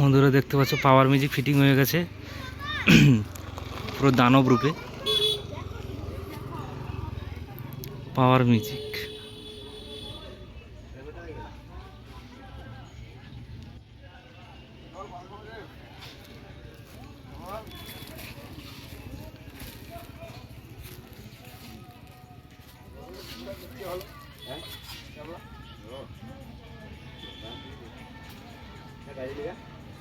বন্ধুরা দেখতে পাচ্ছ পাওয়ার মিউজিক ফিটিং হয়ে গেছে। পুরো দানব রূপে। পাওয়ার মিউজিক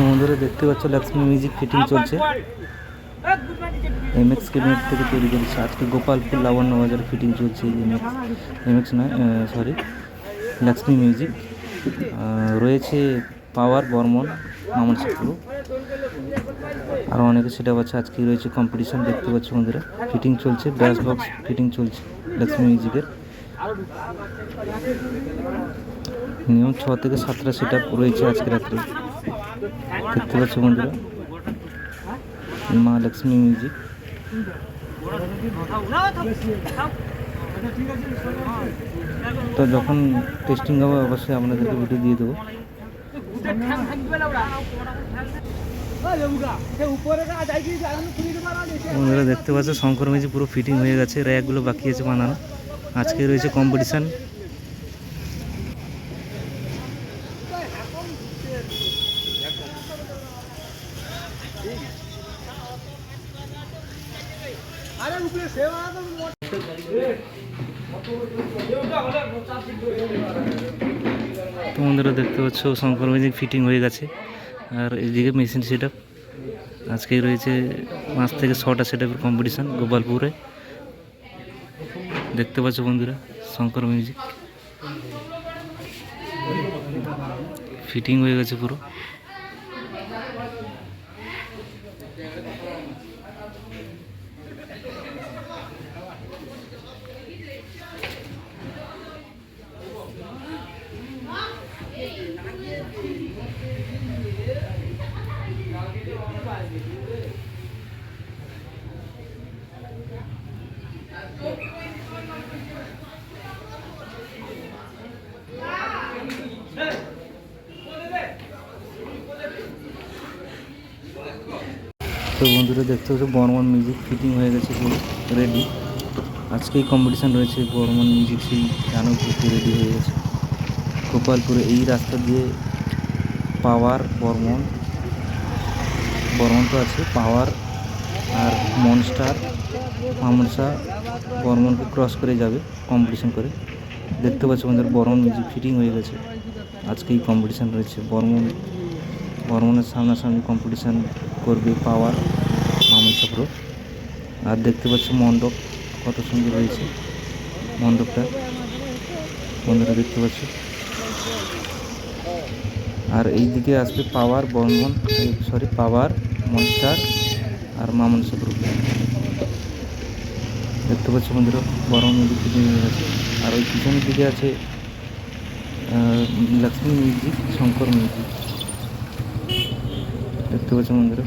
বন্ধুরা দেখতে পাচ্ছ লক্ষ্মী মিউজিক ফিটিং চলছে। এমএক্স ক্যাবিনেট থেকে তৈরি করেছে আজকে গোপালপুর লাবণ্য বাজার ফিটিং চলছে এমএক্স এমএক্স নয় সরি লক্ষ্মী মিউজিক রয়েছে পাওয়ার বর্মন মামন সাপুরু আরও অনেকে সেটা পাচ্ছে। আজকে রয়েছে কম্পিটিশন দেখতে পাচ্ছ বন্ধুরা। ফিটিং চলছে ব্যাস বক্স ফিটিং চলছে লক্ষ্মী মিউজিকের নিয়ম ছ থেকে সাতটা সেট রয়েছে আজকে রাত্রে। দেখতে পাচ্ছ বন্ধুরা। মা লক্ষ্মী মিউজিক তো যখন টেস্টিং হবে, অবশ্যই আপনাদেরকে ভিডিও দিয়ে দেবো। বন্ধুরা দেখতে পাচ্ছ, শঙ্কর মেজি পুরো ফিটিং হয়ে গেছে, র্যাকগুলো বাকি আছে বানানো। আজকে রয়েছে কম্পিটিশান তোমাদেরও দেখতে পাচ্ছ, শঙ্কর মেজিক ফিটিং হয়ে গেছে। আর এদিকে মেশিন সেট আজকে রয়েছে পাঁচ থেকে ছটা সেট আপের কম্পিটিশান গোপালপুরে। দেখতে পাচ্ছ বন্ধুরা, শঙ্কর মিউজিক ফিটিং হয়ে গেছে পুরো। তো বন্ধুরা দেখতে পাচ্ছ, বর্মন মিউজিক ফিটিং হয়ে গেছে পুরো রেডি আজকেই কম্পিটিশান রয়েছে, বর্মন মিউজিক সেই গানও ঘুরতে রেডি হয়ে গেছে। গোপালপুরে এই রাস্তা দিয়ে পাওয়ার বর্মন। বর্মন তো আছে, পাওয়ার আর মনস্টার মামনসা বর্মনকে ক্রস করে যাবে কম্পিটিশান করে। দেখতে পাচ্ছ আমাদের বর্মন মিউজিক ফিটিং হয়ে গেছে। আজকেই কম্পিটিশান রয়েছে, বর্মন, বর্মনের সামনাসামনি কম্পিটিশান করবে পাওয়ার মামুন সাপ্রো আর দেখতে পাচ্ছ মণ্ডপ, কত সুন্দর হয়েছে মণ্ডপটা। বন্ধুরা দেখতে পাচ্ছ। আর এই দিকে আসবে power Barman sorry power monster আর মামুন সাপ্রো দেখতে পাচ্ছ বন্ধুরা বর্মন ফিটিং হয়ে আর ওই পিছনের দিকে আছে লক্ষ্মী মিউজিক, শঙ্কর মিউজিক। দেখতে পাচ্ছ বন্ধুরা